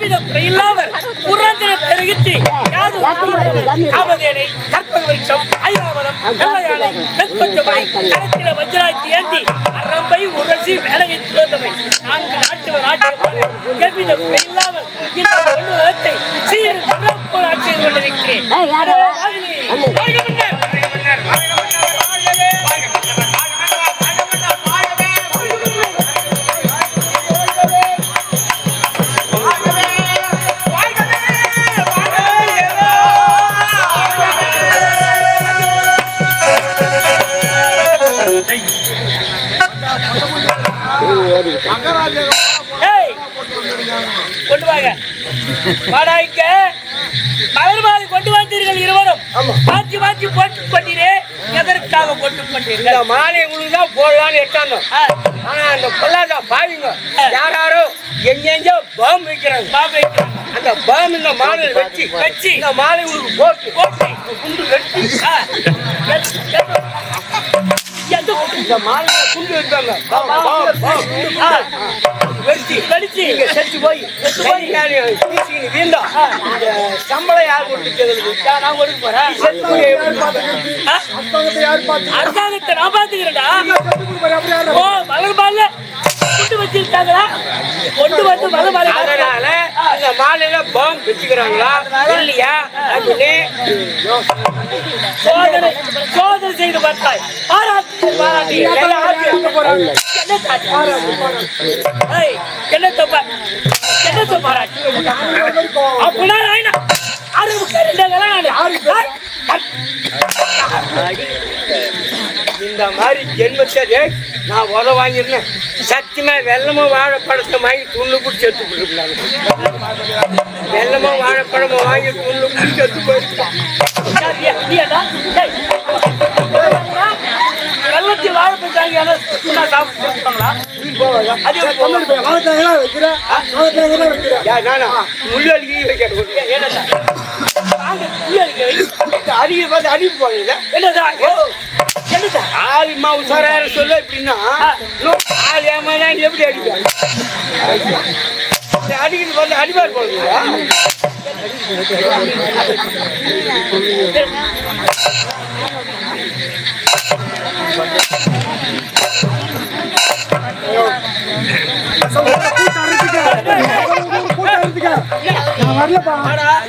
எவ்வித புறத்தின பெருகிட்டு யாது காமதேனை கற்பக விருட்சம் ஐராவதம் வெள்ளையானை வெண்பஞ்சமலை கரத்தில வஜ்ராய்த்தி ஏந்தி அரம்பை உரசி வேலையை துறந்தவை. நான்கு நாட்டு நாட்டு எவ்வித இந்த சீர் மன்னப்போர் ஆட்சி கொண்டிருக்கிறேன். கொண்டு வாங்க. வாடா இங்க மலர்மாலை கொண்டு வந்தீர்கள் இருவரும். மாற்றி மாற்றி போட்டு கொண்டீரே. எதற்காக போட்டு கொண்டீர்கள்? இந்த மாலை உங்களுக்கு தான் போடலான்னு எட்டாங்க ஆனா அந்த பொல்லாத பாவிங்க யாராரோ எங்கெங்கோ பாம்பு வைக்கிறாங்க. பாபை அந்த பாம்பு இந்த மாலையில வச்சு வச்சு. இந்த மாலை உங்களுக்கு போட்டு குண்டு வெட்டி. இந்த பாம். ஆ, வெட்டி வெடிச்சு. நீங்க செத்து போய் இந்த சம்பளம் யார் கொடுத்துட்டு நான் கொடுக்க போறேன்? அரசாங்கத்தை நான் பாத்துக்கிறேன்டா ஓ கொண்டு வச்சிருக்காங்களா? கொண்டு வந்து மலர் மாலை அதனால இந்த மாலையில வச்சுக்கிறாங்களா? இல்லையா? அப்படின்னு சோதனை சோதனை செய்து பார்த்தாய். என்ன தப்ப என்ன தப்பு பாராட்டு? அப்படின்னா இருந்தாங்களா? நான் இந்த மாதிரி ஜென்மத்தை நான் உத வாங்கியிருந்தேன். சத்தியமா வெள்ளமும் வாழைப்பழத்தை வாங்கி துண்ணு குடிச்சு எடுத்து போயிருக்கலாம் வெள்ளமும் வாழைப்பழமும் வாங்கி துண்ணு குடிச்சு எடுத்து போயிருக்கலாம் வெள்ளத்தில் வாழ போயிட்டாங்க சாப்பிட்டுங்களா முள்ளு அடிக்கி அடிக்க வை. அடிக்க ஆளுமா உஷாரார சொல்ல எப்படின்னா ஆள் ஏமாதான் எப்படி அடிப்பாங்க அடிக்கிறது பார்த்து அடிப்பார் நான் வரலப்பா.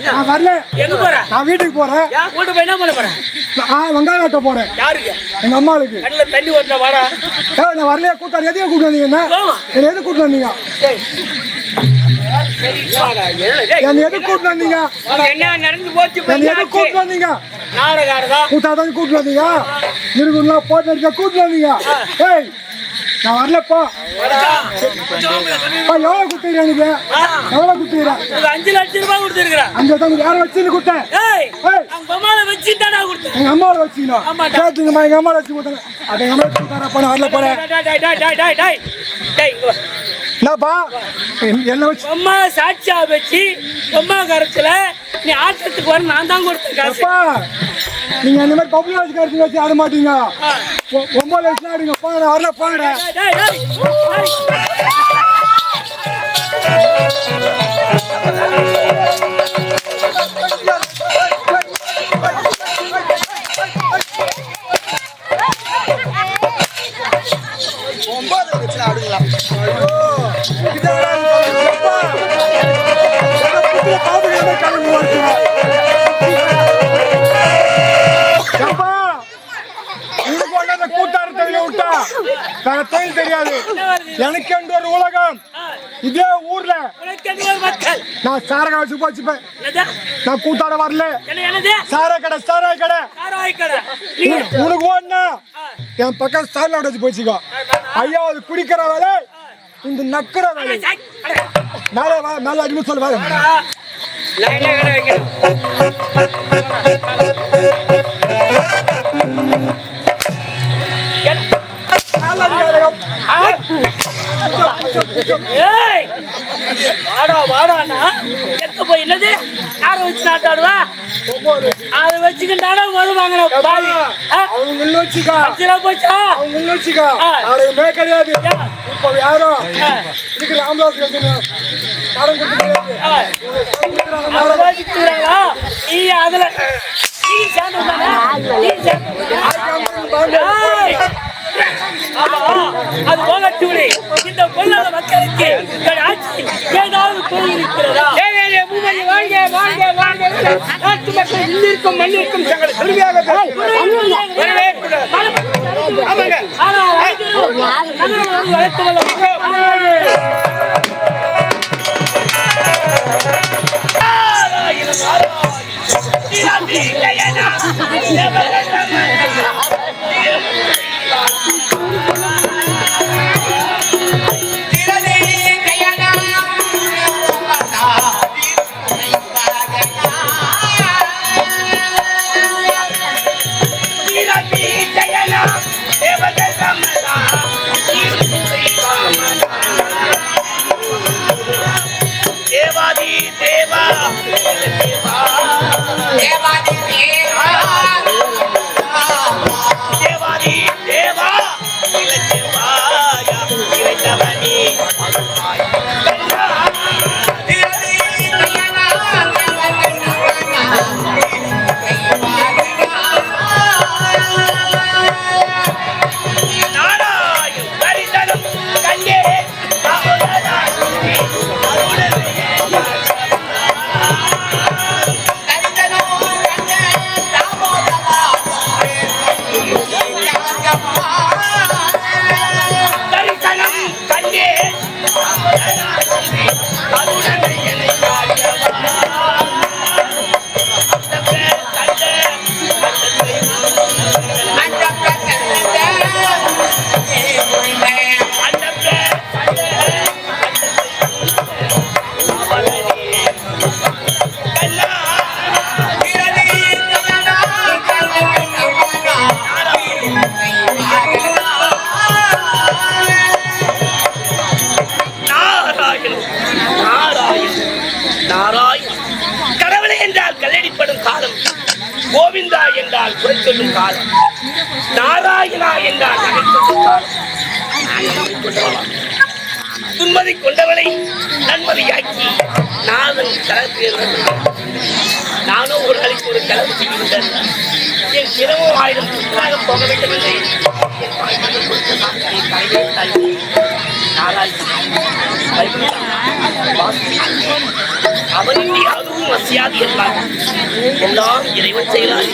நான் வரல. எங்க போற? நான் வீட்டுக்கு போறேன். கூட்டு போய் என்ன பண்ண நான் வெங்காயம் வெட்ட போறேன். யாருக்கு? எங்க அம்மாளுக்கு. கண்ணுல தண்ணி ஓட்டுல வாடா. ஏய், நான் வரலையா? கூட்டாரு எதுக்கு கூட்டு வந்தீங்க என்ன. என்ன கூட்டு வந்தீங்க? என்ன எதுக்கு கூட்டு வந்தீங்க? என்ன நடந்து போச்சு என்ன எதுக்கு கூட்டு வந்தீங்க? நாடகாரதா? கூட்டாதான் கூட்டு வந்தீங்க. இருக்குங்களா போட்டு அடிக்க கூட்டு வந்தீங்க. ஏய் நான் வரலப்பா எவ்வளவு குத்துறீங்க எனக்கு எவ்வளவு குத்துறீங்க ஒரு அஞ்சு லட்சம் ரூபாய் கொடுத்துருக்குறேன் அந்த தம்பி யாரை கொடுத்தேன் வச்சு தானே கொடுத்தேன் எங்க அம்மாவை வச்சுக்கணும். கேட்டுங்கம்மா எங்க அம்மாவை வச்சு கொடுத்தாங்க அதை எங்க அம்மா வச்சு கொடுத்தாரப்பா நான் வரல போறேன் என்னப்பா? என்- என்ன வச்சு பொம்மா சாட்சியா வச்சு பொம்மா கரத்துல நீ ஆட்டத்துக்கு வர நான் தான் கொடுத்தேன் காசு. அப்பா நீங்க இந்த மாதிரி பப்ளிக் வச்சு கருத்து வச்சு ஆட மாட்டீங்க. ஒன்பது லட்சம் ஆடுங்க போங்க வரல போங்கடா. தொழில் தெரியாது. எனக்கு என்று ஒரு உலகம். இதே ஊர்ல நான் சாரக வச்சு போச்சுப்பேன்? நான் கூத்தாட வரல. சார கடை சாராய கடை. கடை. உனக்கு ஓடனா என் பக்கம் ஸ்டாண்ட்ல வச்சு போச்சுக்கோ ஐயா அது குடிக்கிற வேலை இந்த நக்கிற வேலை. மேலே மேலே அடிமை சொல்லு வா லைனா கடை ஏய் வாடா வாடாண்ணா எங்க போய் என்னது? யாரை வச்சு நாட்டாடுவா அதை வச்சுக்க இது நானும் மது வாங்கின பாவி அவங்க முன்ன வச்சுக்கா. அஞ்சு ரூபா போச்சா? அவங்க வச்சுக்கா. கிடையாது. இப்ப யாரும். இதுக்கு ராமதாஸ் கட்டணும்? நீ அதுல நீ சேர்ந்ததானே? நீ சேர்ந்ததானே? அது போகட்டும். விடு. இந்த பொல்லாத மக்களுக்கு என் ஆட்சி ஏதாவது பொருள் இருக்கிறதா தேவையான பூமதி வாழ்க வாழ்க வாழ்க. நாட்டு மக்கள் இன்னிருக்கும் மண்ணிற்கும் தங்கள் வளர்த்து வல்ல நாதன் கலத்தில் நானும் ஒரு நாளைக்கு ஒரு கலவு செய்கின்றேன் என் தினமும் ஆயிரம் சுற்றாக போக வேண்டுமில்லை. என் தாய்மகன் அதுவும் வசியாது என்றார் எல்லாம் இறைவன் செயலால்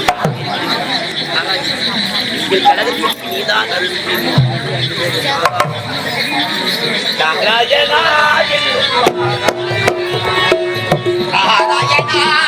கழகத்திற்கு நீதான் அருள் புரியும். நாராயணா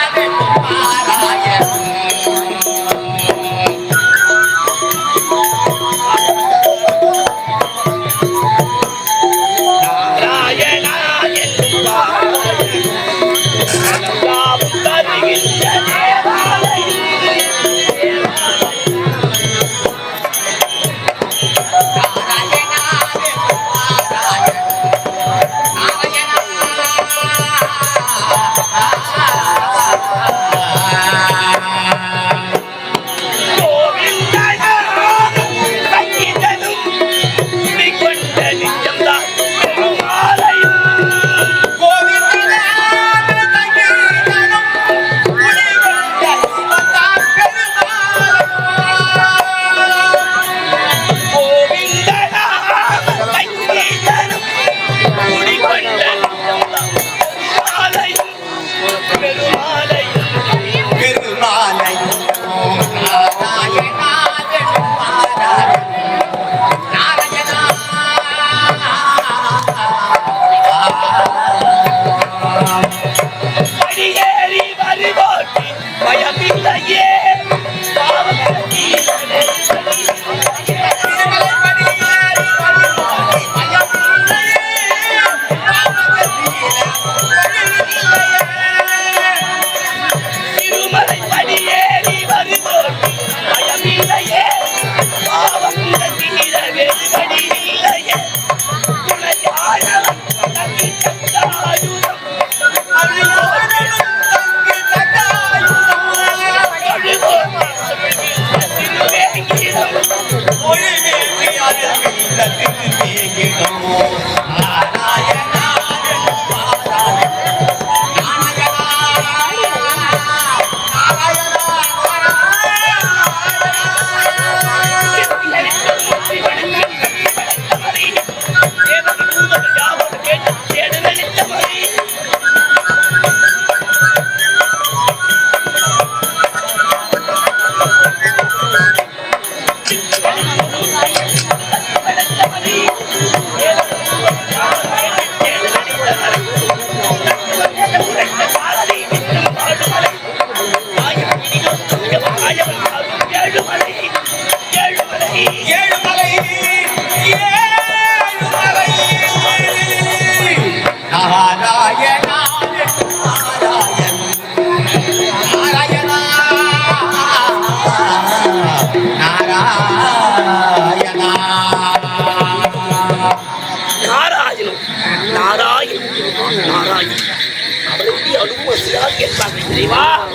அனுமதியாக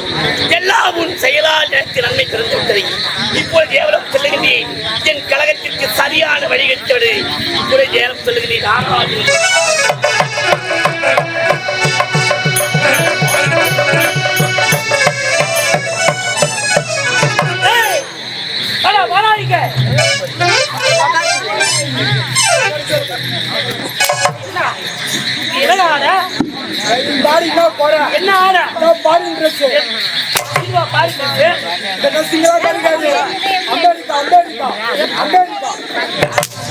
எல்லாம் உன் செயலால் எனக்கு நன்மை திறந்துவிட்டது இப்பொழுது என் கழகத்திற்கு சரியான வழிகட்டோடு இப்பொழுது ஏவலம் சொல்லுகிறேன் நாராயணம் பாடி ட்ரெஸ் இந்த அமெரிக்கா அமெரிக்கா. அமெரிக்கா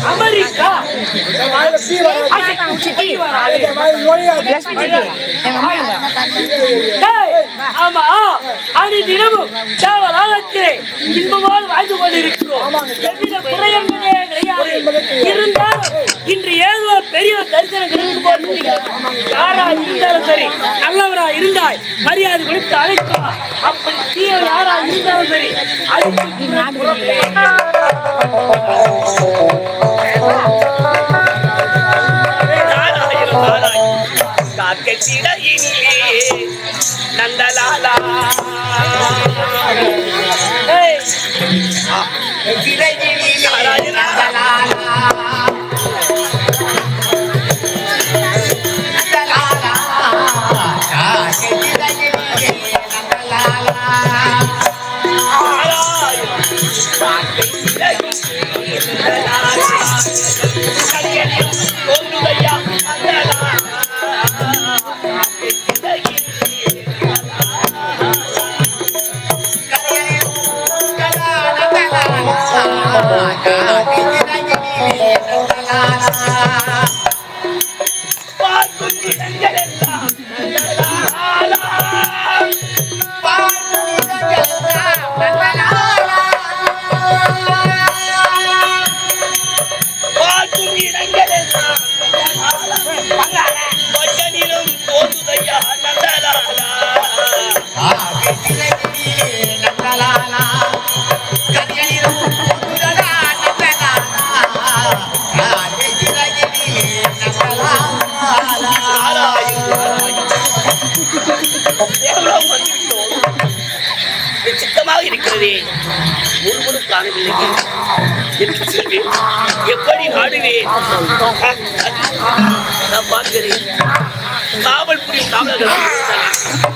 அமெரிக்கா ஆமா அணி தினமும் தேவலாகத்திலே இன்பமாக வாழ்ந்து கொண்டிருக்கிறோம் எவ்வித குறை என்பதே கிடையாது இருந்தாலும் இன்று ஏதோ பெரிய தரிசனம் கிடைக்கும் போது இருந்தாலும் சரி நல்லவரா இருந்தாய் மரியாதை கொடுத்து அழைத்தா அப்படி தீய யாரா இருந்தாலும் சரி காக்கத்திடையிலே நந்தலாலா சித்தமாக இருக்கிறதே. ஒருவரும் காணவில்லையே எப்படி செல்வேன் நான் பார்க்கிறேன். காவல் புரியும் காவலர்கள்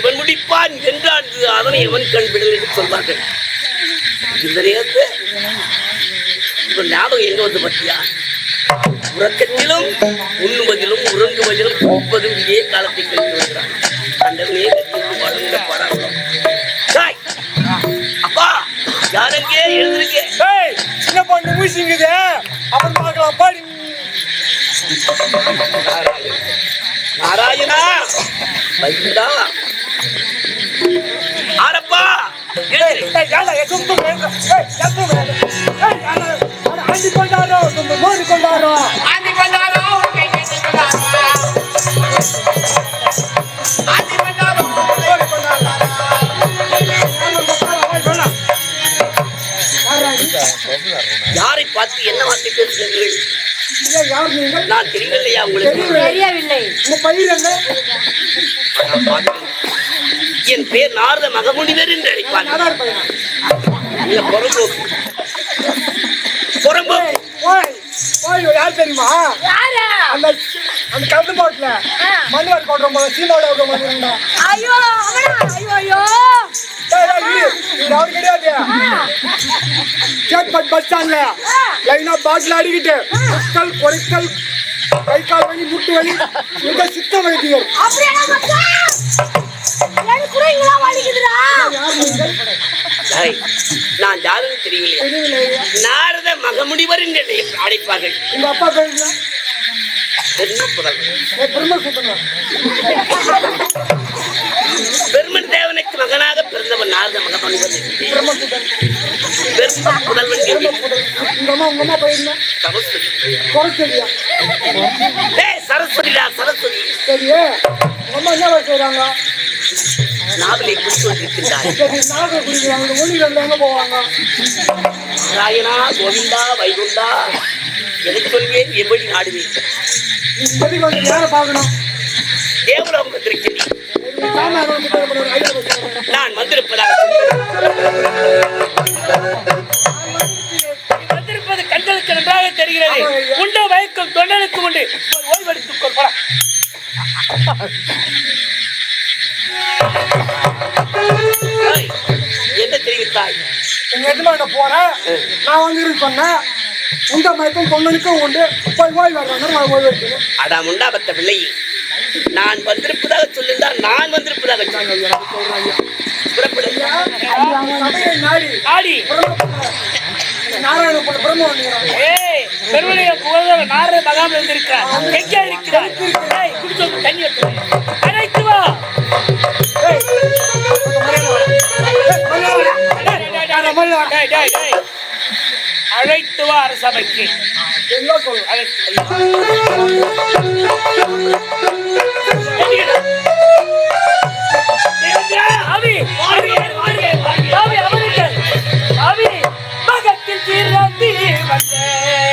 இவன் முடிப்பான் என்றான் அதனை இவன் கண் விடல் என்று சொல்வார்கள். இந்த நேரத்து இவன் ஞாபகம் எங்க வந்து பத்தியா உறக்கத்திலும் உண்ணுவதிலும் உறங்குவதிலும் தூப்பதும் இதே காலத்தை கழித்து வருகிறான். கண்டவனே வளர்ந்த படம் அப்பா யாரங்கே எழுந்திருக்கே ஏய் சின்ன பொண்ணு மூசிங்குது அப்புறம் பார்க்கலாம் பாடி. நாராயணா! வைகுண்டா! ஆரப்பா எதுக்கு வேண்டாம் ஏய் யாரா பார்த்து என்ன வார்த்தை பேசுகிறீர்கள் யார் நீங்க நான் தெரியவில்லையா உங்களுக்கு? தெரியவில்லை. உங்க பயிர் என்ன. என் பேர் நாரத மகமுனிவர் என்று பையனா? நீங்க புறம்போக்கு. புறம்போக்கு. யார் தெரியுமா? யாரு? அந்த அந்த கருத்து பாட்டுல மண்ணிவார் கோட்டம் போல சீனோட ஐயோ ஐயோ ஐயோ. கிடையாது சேத்பட் பஸ் ஸ்டாண்ட்ல லைனா பாட்டில் அடிக்கிட்டு முக்கல் குறைக்கல் கை கால் வலி முட்டு வலி சித்த வைத்தியர் நான் ஜாதகம் தெரியவில்லை நாரத மகமுடிவர் என்று அழைப்பார்கள். உங்க அப்பா பேர் பெருமன் தேவனுக்கு மகனாக பிறந்தவன் நாரத. பிரம்மசூத்திரன் பெரும புதல்வன் சரஸ்வதிடா சரஸ்வதி சரியே அம்மா என்ன வேலை செய்றாங்க நாவலை போவாங்க ராயனா கோவிந்தா வைகுண்டா எனக்கு சொல்வேன் எப்படி ஆடுவேன் நீங்க நான் வந்திருப்பதாக வந்திருப்பது கண்களுக்கு நன்றாக தெரிகிறது. உண்ட வயக்கும் தொண்டனுக்கு உண்டு. ஓய்வெடுத்துக் கொள் போடா. ஏய், என்ன தெரிவித்தாய் எங்க எஜமாட்ட போறேன் நான் வந்து சொன்னேன் உங்க மயக்கம் பொண்ணுக்கும் உண்டு. போய் ஓய்வு அடா முண்டாபத்த பிள்ளை. நான் வந்திருப்பதாக சொல்லியிருந்தால் நான் வந்திருப்பதாக நாராயண பெருமையை புகழ்ந்த நாரத மகாம் வந்திருக்கிறார் எங்கே இருக்கிறார் ஏய் குடிச்சு வந்து தண்ணி. அழைத்து வா டேய், டேய், டேய். அழைத்து வா. அரசபைக்கு என்ன அழைத்து வா. தேவதா, வந்தேன்.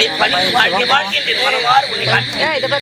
வாழ்க. என்னுடைய பணி வாழ்க வாழ்க என்று உன்னை